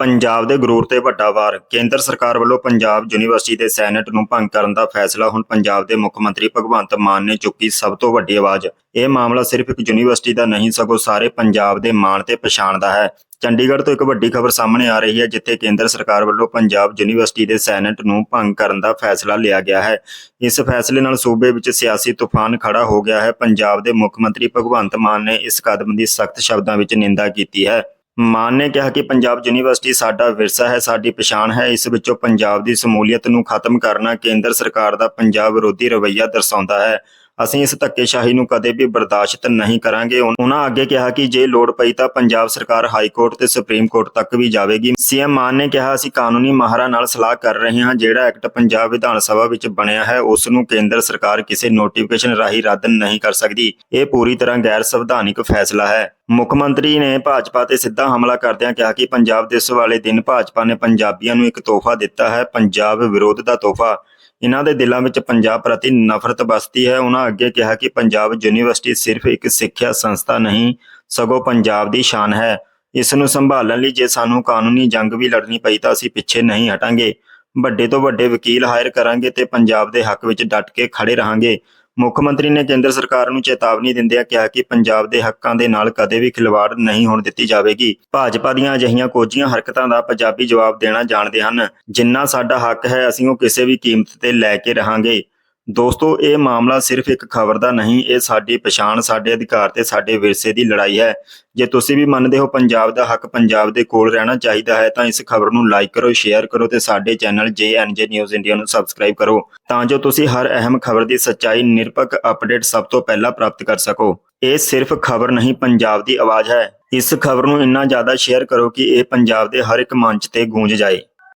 ਪੰਜਾਬ ਦੇ ਗਰੂਰ ਤੇ ਵੱਡਾ ਵਾਰ। ਕੇਂਦਰ ਸਰਕਾਰ ਵੱਲੋਂ ਪੰਜਾਬ ਯੂਨੀਵਰਸਿਟੀ ਦੇ ਸੈਨੇਟ ਨੂੰ ਭੰਗ ਕਰਨ ਦਾ ਫੈਸਲਾ। ਹੁਣ ਪੰਜਾਬ ਦੇ ਮੁੱਖ ਮੰਤਰੀ ਭਗਵੰਤ ਮਾਨ ਨੇ ਚੁੱਕੀ ਸਭ ਤੋਂ ਵੱਡੀ ਆਵਾਜ਼। ਇਹ ਮਾਮਲਾ ਸਿਰਫ ਇੱਕ ਯੂਨੀਵਰਸਿਟੀ ਦਾ ਨਹੀਂ, ਸਗੋਂ ਸਾਰੇ ਪੰਜਾਬ ਦੇ ਮਾਣ ਤੇ ਪਛਾਣ ਦਾ ਹੈ। ਚੰਡੀਗੜ੍ਹ ਤੋਂ ਇੱਕ ਵੱਡੀ ਖਬਰ ਸਾਹਮਣੇ ਆ ਰਹੀ ਹੈ, ਜਿੱਥੇ ਕੇਂਦਰ ਸਰਕਾਰ ਵੱਲੋਂ ਪੰਜਾਬ ਯੂਨੀਵਰਸਿਟੀ ਦੇ ਸੈਨੇਟ ਨੂੰ ਭੰਗ ਕਰਨ ਦਾ ਫੈਸਲਾ ਲਿਆ ਗਿਆ ਹੈ। ਇਸ ਫੈਸਲੇ ਨਾਲ ਸੂਬੇ ਵਿੱਚ ਸਿਆਸੀ ਤੂਫਾਨ ਖੜਾ ਹੋ ਗਿਆ ਹੈ। ਪੰਜਾਬ ਦੇ ਮੁੱਖ ਮੰਤਰੀ ਭਗਵੰਤ ਮਾਨ ਨੇ ਇਸ ਕਦਮ ਦੀ ਸਖਤ ਸ਼ਬਦਾਂ ਵਿੱਚ ਨਿੰਦਾ ਕੀਤੀ ਹੈ। ਮਾਨ ਨੇ ਕਿਹਾ ਕਿ ਪੰਜਾਬ ਯੂਨੀਵਰਸਿਟੀ ਸਾਡਾ ਵਿਰਸਾ ਹੈ, ਸਾਡੀ ਪਛਾਣ ਹੈ। ਇਸ ਵਿੱਚੋਂ ਪੰਜਾਬ ਦੀ ਸਮੂਲੀਅਤ ਨੂੰ ਖਤਮ ਕਰਨਾ ਕੇਂਦਰ ਸਰਕਾਰ ਦਾ ਪੰਜਾਬ ਵਿਰੋਧੀ ਰਵੱਈਆ ਦਰਸਾਉਂਦਾ ਹੈ। ਅਸੀਂ ਇਸ ਧੱਕੇਸ਼ਾਹੀ ਨੂੰ ਕਦੇ ਵੀ ਬਰਦਾਸ਼ਤ ਨਹੀਂ ਕਰਾਂਗੇ। ਉਹਨਾਂ ਅੱਗੇ ਕਿਹਾ ਕਿ ਜੇ ਲੋੜ ਪਈ ਤਾਂ ਪੰਜਾਬ ਸਰਕਾਰ ਹਾਈ ਕੋਰਟ ਤੇ ਸੁਪਰੀਮ ਕੋਰਟ ਤੱਕ ਵੀ ਜਾਵੇਗੀ। ਸੀਐਮ ਮਾਨ ਨੇ ਕਿਹਾ, ਅਸੀਂ ਕਾਨੂੰਨੀ ਮਾਹਰਾਂ ਨਾਲ ਸਲਾਹ ਕਰ ਰਹੇ ਹਾਂ, ਜਿਹੜਾ ਐਕਟ ਪੰਜਾਬ ਵਿਧਾਨ ਸਭਾ ਵਿੱਚ ਬਣਿਆ ਹੈ, ਉਸ ਨੂੰ ਕੇਂਦਰ ਸਰਕਾਰ ਕਿਸੇ ਨੋਟੀਫਿਕੇਸ਼ਨ ਰਾਹੀਂ ਰੱਦ ਨਹੀਂ ਕਰ ਸਕਦੀ। ਇਹ ਪੂਰੀ ਤਰ੍ਹਾਂ ਗੈਰ ਸੰਵਿਧਾਨਿਕ ਫੈਸਲਾ ਹੈ। ਮੁੱਖ ਮੰਤਰੀ ਨੇ ਭਾਜਪਾ ਤੇ ਸਿੱਧਾ ਹਮਲਾ ਕਰਦਿਆਂ ਕਿਹਾ ਕਿ ਪੰਜਾਬ ਦਿਵਸ ਵਾਲੇ ਦਿਨ ਭਾਜਪਾ ਨੇ ਪੰਜਾਬੀਆਂ ਨੂੰ ਇੱਕ ਤੋਹਫਾ ਦਿੱਤਾ ਹੈ, ਪੰਜਾਬ ਵਿਰੋਧ ਦਾ ਤੋਹਫਾ। ਇਹਨਾਂ ਦੇ ਦਿਲਾਂ ਵਿੱਚ ਪੰਜਾਬ ਪ੍ਰਤੀ ਨਫ਼ਰਤ ਬਸਤੀ ਹੈ। ਉਹਨਾਂ ਅੱਗੇ ਕਿਹਾ ਕਿ ਪੰਜਾਬ ਯੂਨੀਵਰਸਿਟੀ ਸਿਰਫ ਇੱਕ ਸਿੱਖਿਆ ਸੰਸਥਾ ਨਹੀਂ, ਸਗੋਂ ਪੰਜਾਬ ਦੀ ਸ਼ਾਨ ਹੈ। ਇਸ ਨੂੰ ਸੰਭਾਲਣ ਲਈ ਜੇ ਸਾਨੂੰ ਕਾਨੂੰਨੀ ਜੰਗ ਵੀ ਲੜਨੀ ਪਈ ਤਾਂ ਅਸੀਂ ਪਿੱਛੇ ਨਹੀਂ ਹਟਾਂਗੇ। ਵੱਡੇ ਤੋਂ ਵੱਡੇ ਵਕੀਲ ਹਾਇਰ ਕਰਾਂਗੇ ਤੇ ਪੰਜਾਬ ਦੇ ਹੱਕ ਵਿੱਚ ਡਟ ਕੇ ਖੜੇ ਰਹਾਂਗੇ। ਮੁੱਖ ਮੰਤਰੀ ਨੇ ਕੇਂਦਰ ਸਰਕਾਰ ਨੂੰ ਚੇਤਾਵਨੀ ਦਿੰਦਿਆਂ ਕਿਹਾ ਕਿ ਪੰਜਾਬ ਦੇ ਹੱਕਾਂ ਦੇ ਨਾਲ ਕਦੇ ਵੀ ਖਿਲਵਾੜ ਨਹੀਂ ਹੋਣ ਦਿੱਤੀ ਜਾਵੇਗੀ। ਭਾਜਪਾ ਦੀਆਂ ਅਜਿਹੀਆਂ ਕੋਝੀਆਂ ਹਰਕਤਾਂ ਦਾ ਪੰਜਾਬੀ ਜਵਾਬ ਦੇਣਾ ਜਾਣਦੇ ਹਨ। ਜਿੰਨਾ ਸਾਡਾ ਹੱਕ ਹੈ, ਅਸੀਂ ਉਹ ਕਿਸੇ ਵੀ ਕੀਮਤ ਤੇ ਲੈ ਕੇ ਰਹਾਂਗੇ। ਦੋਸਤੋ, ਇਹ ਮਾਮਲਾ ਸਿਰਫ ਇੱਕ ਖਬਰ ਦਾ ਨਹੀਂ, ਇਹ ਸਾਡੀ ਪਛਾਣ, ਸਾਡੇ ਅਧਿਕਾਰ ਤੇ ਸਾਡੇ ਵਿਰਸੇ ਦੀ ਲੜਾਈ ਹੈ। ਜੇ ਤੁਸੀਂ ਵੀ ਮੰਨਦੇ ਹੋ ਪੰਜਾਬ ਦਾ ਹੱਕ ਪੰਜਾਬ ਦੇ ਕੋਲ ਰਹਿਣਾ ਚਾਹੀਦਾ ਹੈ, ਤਾਂ ਇਸ ਖਬਰ ਨੂੰ ਲਾਈਕ ਕਰੋ, ਸ਼ੇਅਰ ਕਰੋ ਤੇ ਸਾਡੇ ਚੈਨਲ JNJ ਨਿਊਜ਼ ਇੰਡੀਆ ਨੂੰ ਸਬਸਕ੍ਰਾਈਬ ਕਰੋ, ਤਾਂ ਜੋ ਤੁਸੀਂ ਹਰ ਅਹਿਮ ਖਬਰ ਦੀ ਸੱਚਾਈ, ਨਿਰਪੱਖ ਅਪਡੇਟ ਸਭ ਤੋਂ ਪਹਿਲਾਂ ਪ੍ਰਾਪਤ ਕਰ ਸਕੋ। ਇਹ ਸਿਰਫ ਖਬਰ ਨਹੀਂ, ਪੰਜਾਬ ਦੀ ਆਵਾਜ਼ ਹੈ। ਇਸ ਖਬਰ ਨੂੰ ਇੰਨਾ ਜ਼ਿਆਦਾ ਸ਼ੇਅਰ ਕਰੋ ਕਿ ਇਹ ਪੰਜਾਬ ਦੇ ਹਰ ਇੱਕ ਮੰਚ ਤੇ ਗੂੰਜ ਜਾਏ।